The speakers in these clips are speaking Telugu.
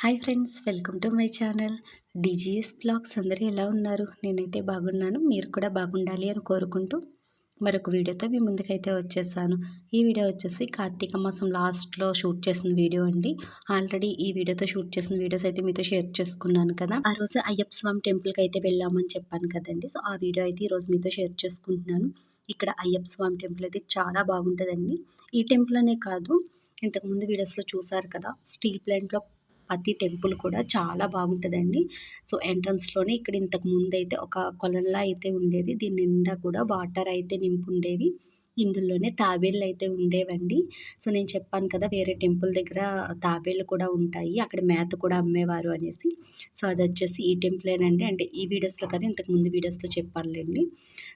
Hi friends welcome to my channel. DGS blogs అందరూ ఎలా ఉన్నారు? నేనైతే బాగున్నాను. మీరు కూడా బాగుండాలి అని కోరుకుంటూ మరొక వీడియోతో మీ ముందుకైతే వచ్చేసాను. ఈ వీడియో వచ్చేసి కార్తీక మాసం లాస్ట్లో షూట్ చేసిన వీడియో అండి. ఆల్రెడీ ఈ వీడియోతో షూట్ చేసిన వీడియోస్ అయితే మీతో షేర్ చేసుకున్నాను కదా. ఆ రోజు అయ్యప్ప స్వామి టెంపుల్కి అయితే వెళ్ళామని చెప్పాను కదండి. సో ఆ వీడియో అయితే ఈరోజు మీతో షేర్ చేసుకుంటున్నాను. ఇక్కడ అయ్యప్ప స్వామి టెంపుల్ అయితే చాలా బాగుంటుందండి. ఈ టెంపుల్ అనే కాదు ఇంతకుముందు వీడియోస్లో చూసారు కదా స్టీల్ ప్లాంట్లో ప్రతి టెంపుల్ కూడా చాలా బాగుంటుందండి. సో ఎంట్రన్స్లోనే ఇక్కడ ఇంతకు ముందు అయితే ఒక కొలంలా అయితే ఉండేది. దీని నిండా కూడా వాటర్ అయితే నింపు ఉండేవి ఇందులోనే తాబేళ్ళు అయితే ఉండేవండి. సో నేను చెప్పాను కదా వేరే టెంపుల్ దగ్గర తాబేళ్ళు కూడా ఉంటాయి. అక్కడ మేత కూడా అమ్మేవారు అనేసి. సో అది వచ్చేసి ఈ టెంపులేనండి. అంటే ఈ వీడియోస్లో కదా ఇంతకు ముందు వీడియోస్లో చెప్పాలండి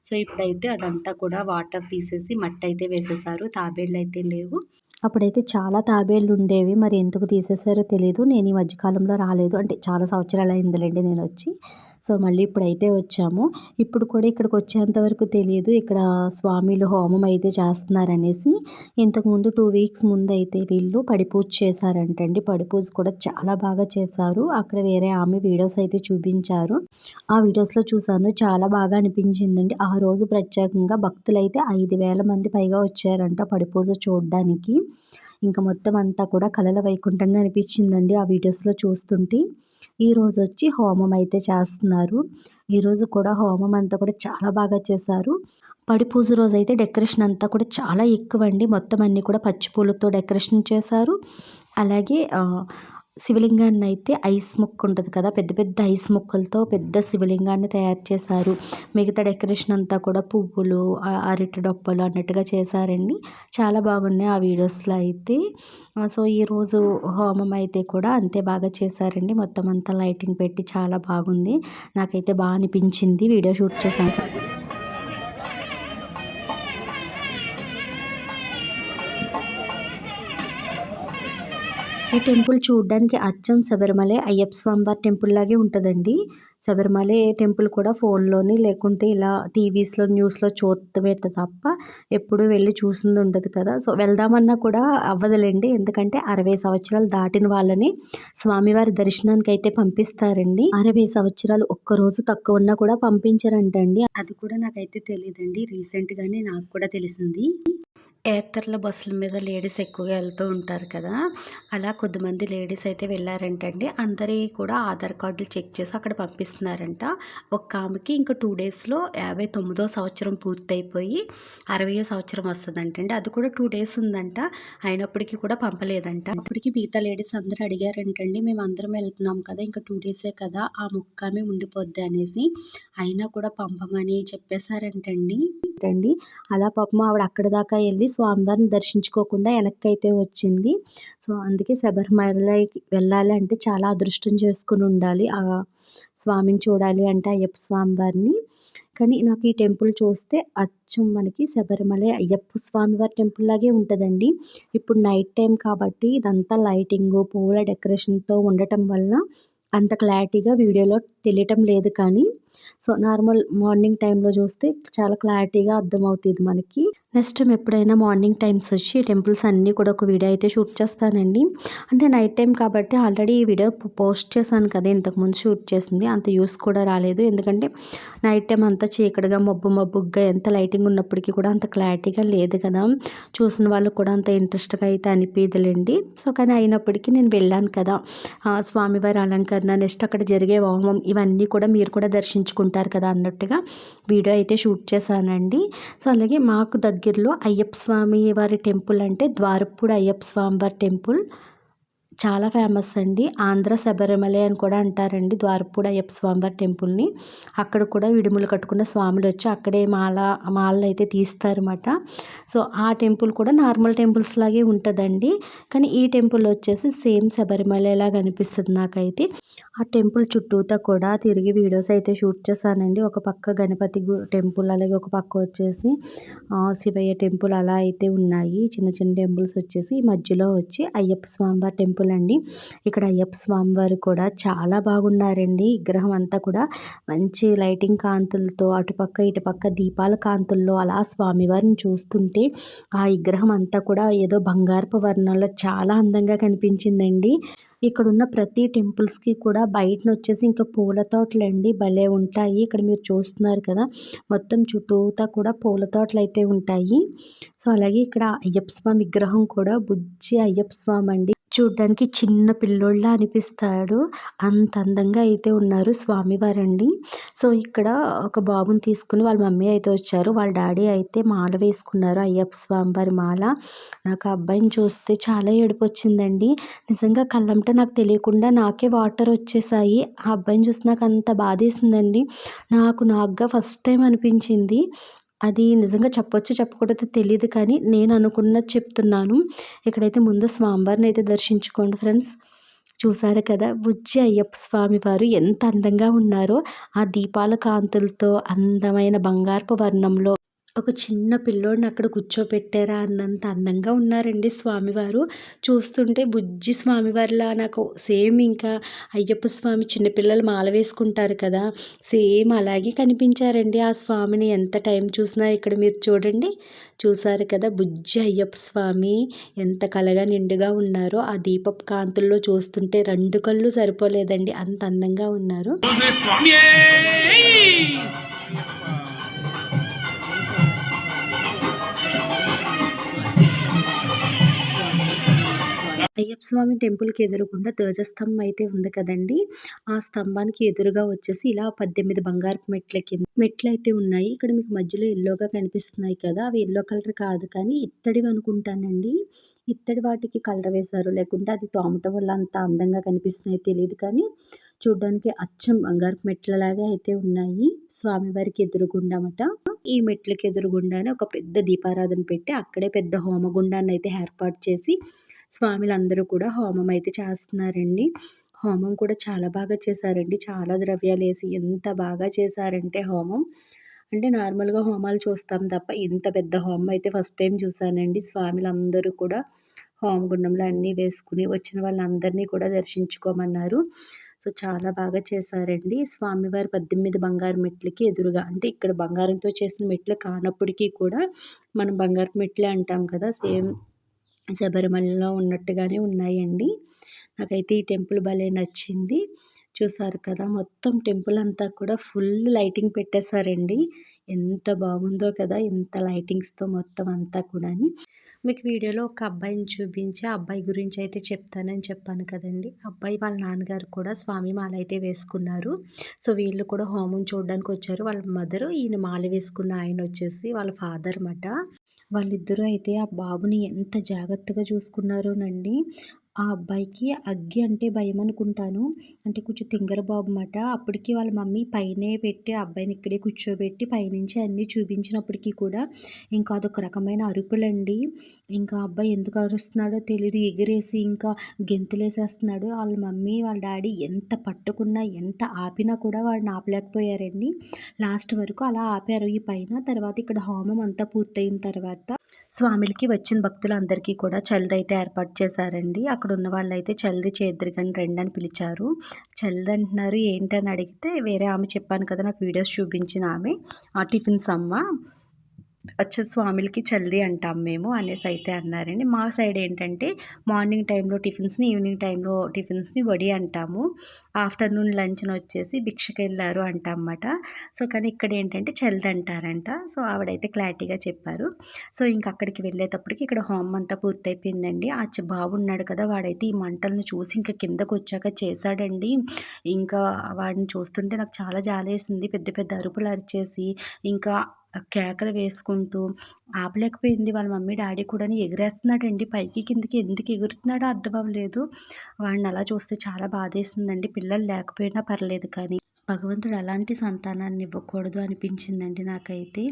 సో ఇప్పుడైతే అదంతా కూడా వాటర్ తీసేసి మట్టి అయితే వేసేసారు. తాబేళ్ళు అయితే లేవు. అప్పుడైతే చాలా తాబేళ్ళు ఉండేవి. మరి ఎందుకు తీసేసారో తెలియదు నేను ఈ మధ్యకాలంలో రాలేదు. అంటే చాలా సంవత్సరాలు అయిందిలేండి నేను వచ్చి. సో మళ్ళీ ఇప్పుడైతే వచ్చాము. ఇప్పుడు కూడా ఇక్కడికి వచ్చేంత వరకు తెలియదు. ఇక్కడ స్వామిలు హోమం అయితే చేస్తున్నారనేసి ఇంతకుముందు టూ వీక్స్ ముందు అయితే వీళ్ళు పడిపూజ చేశారంటండి. పడిపూజ కూడా చాలా బాగా చేశారు. అక్కడ వేరే ఆమె వీడియోస్ అయితే చూపించారు. ఆ వీడియోస్లో చూశాను. చాలా బాగా అనిపించిందండి. ఆ రోజు ప్రత్యేకంగా భక్తులు అయితే ఐదు వేల మంది పైగా వచ్చారంట పడిపూజ చూడడానికి. ఇంకా మొత్తం అంతా కూడా కలల వైకుంఠంగా అనిపించిందండి ఆ వీడియోస్లో చూస్తుంటే. ఈరోజు వచ్చి హోమం అయితే చేస్తున్నారు. ఈరోజు కూడా హోమం అంతా కూడా చాలా బాగా చేశారు. పడి పూజ రోజు అయితే డెకరేషన్ అంతా కూడా చాలా ఎక్కువ అండి మొత్తం అన్నీ కూడా పచ్చి పూలతో డెకరేషన్ చేశారు. అలాగే శివలింగాన్ని అయితే ఐస్ ముక్క ఉంటుంది కదా. పెద్ద పెద్ద ఐస్ ముక్కలతో పెద్ద శివలింగాన్ని తయారు చేశారు. మిగతా డెకరేషన్ అంతా కూడా పువ్వులు అరటి డొప్పలు అన్నట్టుగా చేశారండి. చాలా బాగున్నాయి ఆ వీడియోస్లో అయితే. సో ఈరోజు హోమం అయితే కూడా అంతే బాగా చేశారండి. మొత్తం అంతా లైటింగ్ పెట్టి చాలా బాగుంది. నాకైతే బాగా అనిపించింది వీడియో షూట్ చేశాను ఈ టెంపుల్ చూడడానికి అచ్చం శబరిమలై అయ్యప్ప స్వామివారి టెంపుల్ లాగే ఉంటుందండి. శబరిమలై టెంపుల్ కూడా ఫోన్లోని లేకుంటే ఇలా టీవీస్లో న్యూస్లో చూడటమే తప్ప ఎప్పుడు వెళ్ళి చూసింది ఉండదు కదా. సో వెళ్దామన్నా కూడా అవ్వదులేండి. ఎందుకంటే అరవై సంవత్సరాలు దాటిన వాళ్ళని స్వామివారి దర్శనానికి అయితే పంపిస్తారండి. అరవై సంవత్సరాలు ఒక్కరోజు తక్కువ ఉన్నా కూడా పంపించారంటండి. అది కూడా నాకైతే తెలియదండి రీసెంట్గానే నాకు కూడా తెలిసింది. ఏతర్ల బస్సుల మీద లేడీస్ ఎక్కువగా వెళ్తూ ఉంటారు కదా అలా కొద్దిమంది లేడీస్ అయితే వెళ్ళారంటండి. అందరి కూడా ఆధార్ కార్డులు చెక్ చేసి అక్కడ పంపిస్తున్నారంట. ఒక ఆమెకి ఇంకా టూ డేస్లో యాభై తొమ్మిదో సంవత్సరం పూర్తయిపోయి అరవయో సంవత్సరం వస్తుందంటండి. అది కూడా టూ డేస్ ఉందంట. అయినప్పటికీ కూడా పంపలేదంట. అప్పటికి మిగతా లేడీస్ అందరూ అడిగారంటండి మేము అందరం వెళ్తున్నాం కదా ఇంకా టూ డేసే కదా ఆ ముక్కామే ఉండిపోద్ది అనేసి. అయినా కూడా పంపమని చెప్పేశారంటండి. అండి అలా పాపం ఆవిడ అక్కడ దాకా వెళ్ళి స్వామివారిని దర్శించుకోకుండా వెనక్కి అయితే వచ్చింది. సో అందుకే శబరిమలకి వెళ్ళాలి అంటే చాలా అదృష్టం చేసుకుని ఉండాలి. ఆ స్వామిని చూడాలి అంటే అయ్యప్ప స్వామివారిని. కానీ నాకు ఈ టెంపుల్ చూస్తే అచ్చం మనకి శబరిమల అయ్యప్ప స్వామివారి టెంపుల్ లాగే ఉంటుందండి. ఇప్పుడు నైట్ టైం కాబట్టి ఇదంతా లైటింగ్ పూల డెకరేషన్తో ఉండటం వల్ల అంత క్లారిటీగా వీడియోలో తెలియటం లేదు కానీ సో నార్మల్ మార్నింగ్ టైంలో చూస్తే చాలా క్లారిటీగా అర్థమవుతుంది మనకి. నెక్స్ట్ మేము ఎప్పుడైనా మార్నింగ్ టైమ్స్ వచ్చి టెంపుల్స్ అన్నీ కూడా ఒక వీడియో అయితే షూట్ చేస్తానండి. అంటే నైట్ టైం కాబట్టి ఆల్రెడీ ఈ వీడియో పోస్ట్ చేశాను కదా ఇంతకుముందు షూట్ చేసింది. అంత యూస్ కూడా రాలేదు. ఎందుకంటే నైట్ టైం అంతా చీకటిగా మబ్బు మబ్బుగా ఎంత లైటింగ్ ఉన్నప్పటికీ కూడా అంత క్లారిటీగా లేదు కదా. చూసిన వాళ్ళు కూడా అంత ఇంట్రెస్ట్గా అయితే అనిపించలేండి సో కానీ అయినప్పటికీ నేను వెళ్ళాను కదా. స్వామివారి అలంకరణ నెక్స్ట్ అక్కడ జరిగే హోమం ఇవన్నీ కూడా మీరు కూడా దర్శించ చేయించుకుంటారు కదా అన్నట్టుగా వీడియో అయితే షూట్ చేశానండి. సో అలాగే మాకు దగ్గరలో అయ్యప్ప స్వామి వారి టెంపుల్ అంటే ద్వారపూడి అయ్యప్ప స్వామి వారి టెంపుల్. చాలా ఫేమస్ అండి. ఆంధ్ర శబరిమల అని కూడా అంటారండి. ద్వారపూడి అయ్యప్ప స్వామివారి టెంపుల్ని. అక్కడ కూడా విడుములు కట్టుకున్న స్వాములు వచ్చి అక్కడే మాల మాలలు అయితే తీస్తారన్నమాట. సో ఆ టెంపుల్ కూడా నార్మల్ టెంపుల్స్ లాగే ఉంటుందండి. కానీ ఈ టెంపుల్ వచ్చేసి సేమ్ శబరిమల కనిపిస్తుంది అనిపిస్తుంది నాకైతే. ఆ టెంపుల్ చుట్టూతా కూడా తిరిగి వీడియోస్ అయితే షూట్ చేశానండి. ఒక పక్క గణపతి టెంపుల్ అలాగే ఒక పక్క వచ్చేసి శివయ్య టెంపుల్ అలా అయితే ఉన్నాయి. చిన్న చిన్న టెంపుల్స్ వచ్చేసి మధ్యలో వచ్చి అయ్యప్ప స్వామివారి టెంపుల్ టెంపుల్ అండి ఇక్కడ అయ్యప్ప స్వామివారు కూడా చాలా బాగున్నారండి. విగ్రహం అంతా కూడా మంచి లైటింగ్ కాంతులతో అటుపక్క ఇటుపక్క దీపాల కాంతుల్లో అలా స్వామివారిని చూస్తుంటే ఆ విగ్రహం అంతా కూడా ఏదో బంగారపు వర్ణంలో చాలా అందంగా కనిపించిందండి. ఇక్కడ ఉన్న ప్రతి టెంపుల్స్కి కూడా బయటన వచ్చేసి ఇంకా పూల అండి భలే ఉంటాయి. ఇక్కడ మీరు చూస్తున్నారు కదా మొత్తం చుట్టూతా కూడా పూల తోటలు అయితే ఉంటాయి. సో అలాగే ఇక్కడ అయ్యప్ప స్వామి విగ్రహం కూడా బుజ్జి అయ్యప్ప స్వామి అండి చూడ్డానికి చిన్న పిల్లోళ్ళ అనిపిస్తాడు. అంత అందంగా అయితే ఉన్నారు స్వామివారండి. సో ఇక్కడ ఒక బాబుని తీసుకుని వాళ్ళ మమ్మీ అయితే వచ్చారు. వాళ్ళ డాడీ అయితే మాల వేసుకున్నారు. అయ్యప్ప స్వామివారి మాల. నాకు అబ్బాయిని చూస్తే చాలా ఏడుపు వచ్చిందండి నిజంగా కళ్ళంట నాకు తెలియకుండా నాకే వాటర్ వచ్చేసాయి. ఆ అబ్బాయిని చూస్తే నాకు అంత బాధేసిందండి. నాకు నాకుగా ఫస్ట్ టైం అనిపించింది. అది నిజంగా చెప్పొచ్చు చెప్పకూడదు తెలియదు కానీ నేను అనుకున్నది చెప్తున్నాను. ఇక్కడైతే ముందు స్వామివారిని అయితే దర్శించుకోండి ఫ్రెండ్స్. చూసారు కదా బుజ్జి అయ్యప్ప స్వామి వారు ఎంత అందంగా ఉన్నారో. ఆ దీపాల కాంతులతో అందమైన బంగారపు వర్ణంలో ఒక చిన్న పిల్లోడిని అక్కడ కూర్చోపెట్టారా అన్నంత అందంగా ఉన్నారండి స్వామివారు. చూస్తుంటే బుజ్జి స్వామివారిలా నాకు సేమ్ ఇంకా అయ్యప్ప స్వామి చిన్నపిల్లలు మాల వేసుకుంటారు కదా సేమ్ అలాగే కనిపించారండి ఆ స్వామిని. ఎంత టైం చూసినా ఇక్కడ మీరు చూడండి. చూసారు కదా బుజ్జి అయ్యప్ప స్వామి ఎంత కలగా నిండుగా ఉన్నారో ఆ దీపపు కాంతుల్లో చూస్తుంటే రెండు కళ్ళు సరిపోలేదండి. అంత అందంగా ఉన్నారు. అయ్యప్ప స్వామి టెంపుల్కి ఎదురుగుండా ధ్వజస్తంభం అయితే ఉంది కదండి. ఆ స్తంభానికి ఎదురుగా వచ్చేసి ఇలా పద్దెనిమిది బంగారపు మెట్ల కింద మెట్లు అయితే ఉన్నాయి. ఇక్కడ మీకు మధ్యలో ఎల్లోగా కనిపిస్తున్నాయి కదా. అవి ఎల్లో కలర్ కాదు కానీ ఇత్తడివి అనుకుంటానండి. ఇత్తడి వాటికి కలర్ వేశారు. లేకుంటే అది తోమటం వల్ల అంత అందంగా కనిపిస్తున్నాయి తెలియదు కానీ చూడడానికి అచ్చం బంగారపు మెట్లలాగా అయితే ఉన్నాయి. స్వామివారికి ఎదురుగుండమట. ఈ మెట్లకి ఎదురుగుండానే ఒక పెద్ద దీపారాధన పెట్టి అక్కడే పెద్ద హోమగుండాన్ని అయితే ఏర్పాటు చేసి స్వాములందరూ కూడా హోమం అయితే చేస్తున్నారండి. హోమం కూడా చాలా బాగా చేశారండి. చాలా ద్రవ్యాలు వేసి ఎంత బాగా చేశారంటే హోమం. అంటే నార్మల్గా హోమాలు చూస్తాం తప్ప ఇంత పెద్ద హోమం అయితే ఫస్ట్ టైం చూసానండి స్వామిలందరూ కూడా హోమగుండంలో అన్నీ వేసుకుని వచ్చిన వాళ్ళందరినీ కూడా దర్శించుకోమన్నారు. సో చాలా బాగా చేశారండి. స్వామివారి పద్దెనిమిది బంగారు మెట్లకి ఎదురుగా అంటే ఇక్కడ బంగారంతో చేసిన మెట్లు కానప్పటికీ కూడా మనం బంగారు మెట్లే అంటాం కదా సేమ్ శబరిమలలో ఉన్నట్టుగానే ఉన్నాయండి. నాకైతే ఈ టెంపుల్ భలే నచ్చింది. చూసారు కదా మొత్తం టెంపుల్ అంతా కూడా ఫుల్ లైటింగ్ పెట్టేశారండి. ఎంత బాగుందో కదా ఎంత లైటింగ్స్తో మొత్తం అంతా కూడా మీకు వీడియోలో ఒక అబ్బాయిని చూపించి అబ్బాయి గురించి అయితే చెప్తానని చెప్పాను కదండి. అబ్బాయి వాళ్ళ నాన్నగారు కూడా స్వామి మాల అయితే వేసుకున్నారు. సో వీళ్ళు కూడా హోమం చూడడానికి వచ్చారు వాళ్ళ మదరు ఈయన మాల వేసుకున్న ఆయన వచ్చేసి వాళ్ళ ఫాదర్ అన్నమాట వాళ్ళిద్దరూ అయితే ఆ బాబుని ఎంత జాగ్రత్తగా చూసుకున్నారోనండి. ఆ అబ్బాయికి అగ్గి అంటే భయం అనుకుంటాను. అంటే కొంచెం తింగర బాబు మాట. అప్పటికి వాళ్ళ మమ్మీ పైనే పెట్టి ఆ అబ్బాయిని ఇక్కడే కూర్చోబెట్టి పైనుంచి అన్నీ చూపించినప్పటికీ కూడా ఇంకా అదొక రకమైన అరుపులండి. ఇంకా అబ్బాయి ఎందుకు అరుస్తున్నాడో తెలియదు ఎగిరేసి ఇంకా గెంతులేసేస్తున్నాడు. వాళ్ళ మమ్మీ వాళ్ళ డాడీ ఎంత పట్టుకున్నా ఎంత ఆపినా కూడా వాడిని ఆపలేకపోయారండి. లాస్ట్ వరకు అలా ఆపారు ఈ పైన. తర్వాత ఇక్కడ హోమం అంతా పూర్తయిన తర్వాత స్వామిలకి వచ్చిన భక్తులందరికీ కూడా చలిదైతే ఏర్పాటు చేశారండి. అక్కడ అక్కడ ఉన్న వాళ్ళు అయితే చల్ది చేద్దరు కానీ రండి అని పిలిచారు. చల్ది అంటున్నారు ఏంటని అడిగితే వేరే ఆమె చెప్పాను కదా నాకు వీడియోస్ చూపించిన ఆమె ఆ టిఫిన్స్ అమ్మ వచ్చే స్వామిలకి చల్ది అంటాం మేము అనేసి అయితే అన్నారండి. మా సైడ్ ఏంటంటే మార్నింగ్ టైంలో టిఫిన్స్ని ఈవినింగ్ టైంలో టిఫిన్స్ని వడి అంటాము. ఆఫ్టర్నూన్ లంచ్ని వచ్చేసి భిక్షకి వెళ్ళారు అంటమాట సో కానీ ఇక్కడ ఏంటంటే చల్ది అంటారంట. సో ఆవిడైతే క్లారిటీగా చెప్పారు. సో ఇంక అక్కడికి వెళ్ళేటప్పటికి ఇక్కడ హోమ్ అంతా పూర్తయిపోయిందండి. ఆ బాగున్నాడు కదా వాడైతే ఈ మంటలను చూసి ఇంకా కిందకు వచ్చాక చేశాడండి. ఇంకా వాడిని చూస్తుంటే నాకు చాలా జాలేసింది. పెద్ద పెద్ద అరుపులు అరిచేసి ఇంకా కేకలు వేసుకుంటూ ఆపలేకపోయింది వాళ్ళ మమ్మీ డాడీ కూడా ఎగిరేస్తున్నాడండి. పైకి కిందకి ఎందుకు ఎగురుతున్నాడో అర్థం అవ్వలేదు. వాడిని అలా చూస్తే చాలా బాధేసిందండి. పిల్లలు లేకపోయినా పర్లేదు కానీ. భగవంతుడు అలాంటి సంతానాన్ని ఇవ్వకూడదు అనిపించిందండి నాకైతే.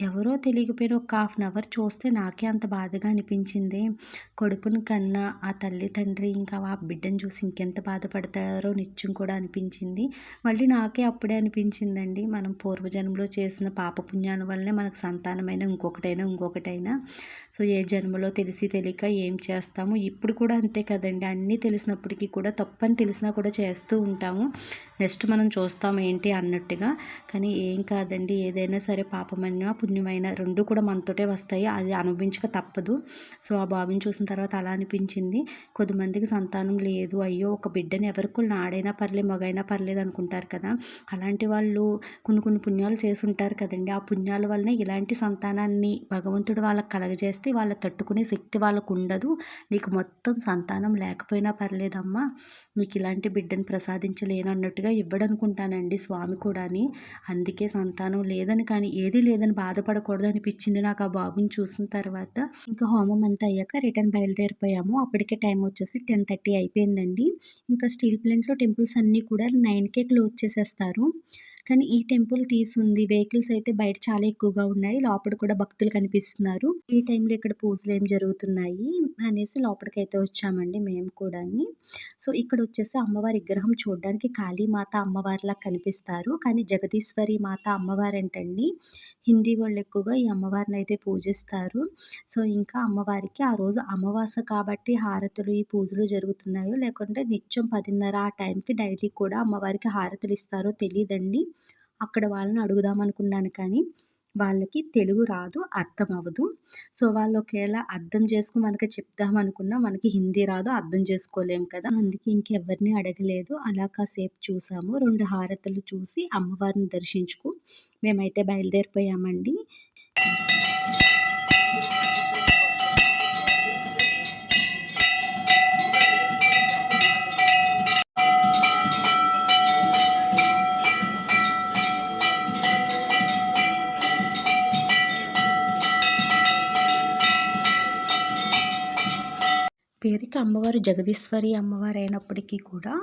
ఎవరో తెలియకపోయినా ఒక హాఫ్ అన్ అవర్ చూస్తే నాకే అంత బాధగా అనిపించింది. కొడుకుని కన్నా ఆ తల్లి తండ్రి ఇంకా ఆ బిడ్డను చూసి ఇంకెంత బాధపడతారో నిత్యం కూడా అనిపించింది. మళ్ళీ నాకే అప్పుడే అనిపించిందండి. మనం పూర్వజన్మలో చేసిన పాపపుణ్యాల వల్లనే మనకు సంతానమైన ఇంకొకటైనా ఇంకొకటైనా. సో ఏ జన్మలో తెలిసి తెలియక ఏం చేస్తాము? ఇప్పుడు కూడా అంతే కదండి. అన్నీ తెలిసినప్పటికీ కూడా తప్పని తెలిసినా కూడా చేస్తూ ఉంటాము. నెక్స్ట్ మనం చూస్తాం చూస్తాం ఏంటి అన్నట్టుగా. కానీ ఏం కాదండి ఏదైనా సరే పాపమైన పుణ్యమైన రెండు కూడా మనతోటే వస్తాయి. అది అనుభవించక తప్పదు. సో ఆ బాబుని చూసిన తర్వాత అలా అనిపించింది. కొద్దిమందికి సంతానం లేదు. అయ్యో ఒక బిడ్డని ఎవరికి నాడైనా పర్లేదు మగైనా పర్లేదు అనుకుంటారు కదా. అలాంటి వాళ్ళు కొన్ని కొన్ని పుణ్యాలు చేసుంటారు కదండి. ఆ పుణ్యాల వలన ఇలాంటి సంతానాన్ని భగవంతుడు వాళ్ళకి కలగజేస్తే వాళ్ళ తట్టుకునే శక్తి వాళ్ళకు ఉండదు. నీకు మొత్తం సంతానం లేకపోయినా పర్లేదమ్మా. నీకు ఇలాంటి బిడ్డను ప్రసాదించలేనన్నట్టుగా ఇవ్వడనుకుంటాను. ఇవ్వడనుకుంటానండి స్వామి కూడాని. అందుకే సంతానం లేదని కానీ ఏది లేదని బాధపడకూడదు అనిపించింది నాకు ఆ బాబుని చూసిన తర్వాత. ఇంకా హోమం అంతా అయ్యాక రిటర్న్ బయలుదేరిపోయాము. అప్పటికే టైం వచ్చేసి టెన్ థర్టీ అయిపోయిందండి. ఇంకా స్టీల్ ప్లాంట్లో టెంపుల్స్ అన్నీ కూడా నైన్కే క్లోజ్ చేసేస్తారు. కానీ ఈ టెంపుల్ తీసుంది. వెహికల్స్ అయితే బయట చాలా ఎక్కువగా ఉన్నాయి. లోపల కూడా భక్తులు కనిపిస్తున్నారు. ఈ టైంలో ఇక్కడ పూజలు ఏం జరుగుతున్నాయి అనేసి లోపలికైతే వచ్చామండి మేము కూడా సో ఇక్కడ వచ్చేసి అమ్మవారి విగ్రహం చూడడానికి కాళీమాత అమ్మవారిలా కనిపిస్తారు. కానీ జగదీశ్వరి మాత అమ్మవారంటండి. హిందీ వాళ్ళు ఎక్కువగా ఈ అమ్మవారిని అయితే పూజిస్తారు. సో ఇంకా అమ్మవారికి ఆ రోజు అమావాస కాబట్టి హారతులు ఈ పూజలు జరుగుతున్నాయో లేకుంటే నిత్యం పదిన్నర ఆ టైంకి డైలీ కూడా అమ్మవారికి హారతులు ఇస్తారో తెలియదండి. అక్కడ వాళ్ళని అడుగుదాం అనుకున్నాను కానీ వాళ్ళకి తెలుగు రాదు అర్థం అవ్వదు. సో వాళ్ళు ఒకవేళ అర్థం చేసుకుని మనకి చెప్దాం అనుకున్నా మనకి హిందీ రాదు అర్థం చేసుకోలేం కదా. అందుకే ఇంకెవరిని అడగలేదు. అలా కాసేపు చూసాము. రెండు హారతలు చూసి అమ్మవారిని దర్శించుకు మేమైతే బయలుదేరిపోయామండి. పేరుకి అమ్మవారు జగదీశ్వరి అమ్మవారు అయినప్పటికీ కూడా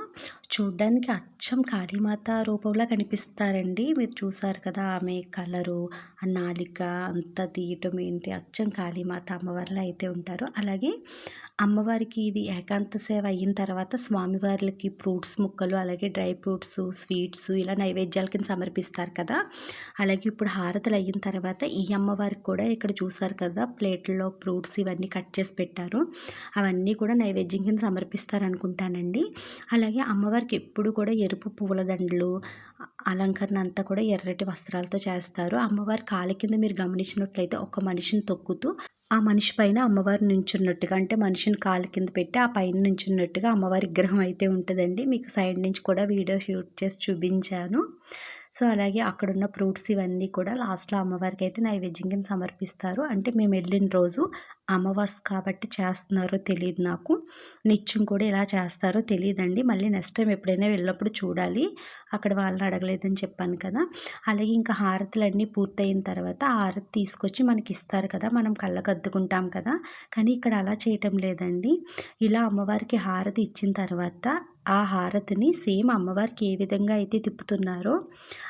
చూడ్డానికి అచ్చం కాళీమాత రూపంలో కనిపిస్తారండి. మీరు చూసారు కదా ఆమె కలరు ఆ నాలిక అంతా తీయటం ఏంటి? అచ్చం కాళీమాత అమ్మవారిలో అయితే ఉంటారు. అలాగే అమ్మవారికి ఇది ఏకాంత సేవ అయిన తర్వాత స్వామివారికి ఫ్రూట్స్ ముక్కలు అలాగే డ్రై ఫ్రూట్స్ స్వీట్స్ ఇలా నైవేద్యాల కింద సమర్పిస్తారు కదా. అలాగే ఇప్పుడు హారతులు అయిన తర్వాత ఈ అమ్మవారికి కూడా ఇక్కడ చూసారు కదా ప్లేట్లో ఫ్రూట్స్ ఇవన్నీ కట్ చేసి పెట్టారు. అవన్నీ కూడా నైవేద్యం కింద సమర్పిస్తారు అనుకుంటానండి. అలాగే అమ్మవారికి ఎప్పుడు కూడా ఎరుపు పూలదండలు అలంకరణ అంతా కూడా ఎర్రటి వస్త్రాలతో చేస్తారు. అమ్మవారి కాళ్ళ కింద మీరు గమనించినట్లయితే ఒక మనిషిని తొక్కుతూ ఆ మనిషి పైన అమ్మవారు నుంచున్నట్టుగా అంటే మనిషిని కాలు కింద పెట్టి ఆ పైన నుంచున్నట్టుగా అమ్మవారి విగ్రహం అయితే ఉంటుందండి. మీకు సైడ్ నుంచి కూడా వీడియో షూట్ చేసి చూపించాను. సో అలాగే అక్కడున్న ఫ్రూట్స్ ఇవన్నీ కూడా లాస్ట్లో అమ్మవారికి అయితే నైవేద్యం సమర్పిస్తారు. అంటే మేము వెళ్ళిన రోజు అమావాస్ కాబట్టి చేస్తున్నారో తెలియదు నాకు. నిత్యం కూడా ఇలా చేస్తారో తెలియదండి మళ్ళీ నెక్స్ట్ టైం ఎప్పుడైనా వెళ్ళినప్పుడు చూడాలి. అక్కడ వాళ్ళని అడగలేదని చెప్పాను కదా. అలాగే ఇంకా హారతులన్నీ పూర్తయిన తర్వాత హారతి తీసుకొచ్చి మనకి ఇస్తారు కదా. మనం కళ్ళకద్దుకుంటాం కదా. కానీ ఇక్కడ అలా చేయటం లేదండి. ఇలా అమ్మవారికి హారతి ఇచ్చిన తర్వాత ఆ హారతిని సేమ్ అమ్మవారికి ఏ విధంగా అయితే తిప్పుతున్నారో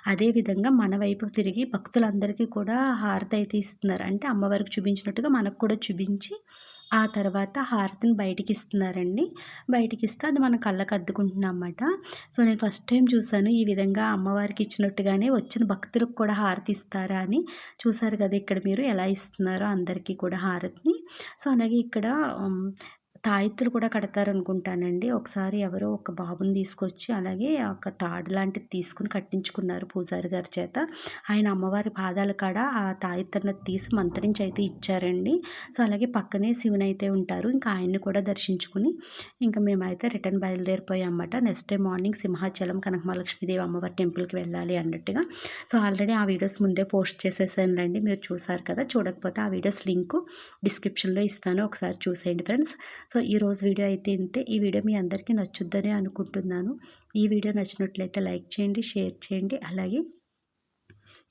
అదేవిధంగా మన వైపు తిరిగి భక్తులందరికీ కూడా హారతి అయితే ఇస్తున్నారు. అంటే అమ్మవారికి చూపించినట్టుగా మనకు కూడా చూపించి ఆ తర్వాత హారతిని బయటికి ఇస్తున్నారండి. బయటికి ఇస్తే అది మన కళ్ళకు అద్దుకుంటున్నాం అన్నమాట. సో నేను ఫస్ట్ టైం చూశాను ఈ విధంగా అమ్మవారికి ఇచ్చినట్టుగానే వచ్చిన భక్తులకు కూడా హారతి ఇస్తారా అని. చూసారు కదా ఇక్కడ మీరు ఎలా ఇస్తున్నారో అందరికీ కూడా హారతిని. సో అలాగే ఇక్కడ తాయెత్తులు కూడా కడతారు అనుకుంటానండి ఒకసారి ఎవరో ఒక బాబుని తీసుకొచ్చి అలాగే ఒక తాడు లాంటిది తీసుకుని కట్టించుకున్నారు పూజారి గారి చేత. ఆయన అమ్మవారి పాదాల కాడ ఆ తాయెత్తులను తీసి మంత్రించి అయితే ఇచ్చారండి. సో అలాగే పక్కనే శివుని అయితే ఉంటారు. ఇంకా ఆయన్ని కూడా దర్శించుకుని ఇంకా మేమైతే return బయలుదేరిపోయామన్నమాట. Next day morning Simhachalam Kanakamahalakshmidevi అమ్మవారి టెంపుల్కి వెళ్ళాలి అన్నట్టుగా. సో ఆల్రెడీ ఆ వీడియోస్ ముందే పోస్ట్ చేసేసానులేండి మీరు చూసారు కదా చూడకపోతే ఆ వీడియోస్ లింకు డిస్క్రిప్షన్లో ఇస్తాను. ఒకసారి చూసేయండి ఫ్రెండ్స్. సో ఈరోజు వీడియో అయితే ఇంతే. ఈ వీడియో మీ అందరికీ నచ్చుద్దని అనుకుంటున్నాను. ఈ వీడియో నచ్చినట్లయితే లైక్ చేయండి షేర్ చేయండి. అలాగే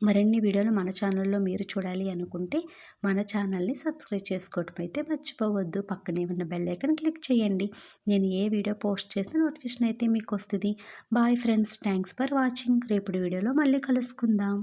మరిన్ని వీడియోలు మన ఛానల్లో మీరు చూడాలి అనుకుంటే మన ఛానల్ని సబ్స్క్రైబ్ చేసుకోవటం అయితే మర్చిపోవద్దు. పక్కనే ఉన్న బెల్ ఐకన్ క్లిక్ చేయండి. నేను ఏ వీడియో పోస్ట్ చేస్తే నోటిఫికేషన్ అయితే మీకు వస్తుంది. Bye friends. Thanks for watching. రేపటి వీడియోలో మళ్ళీ కలుసుకుందాం.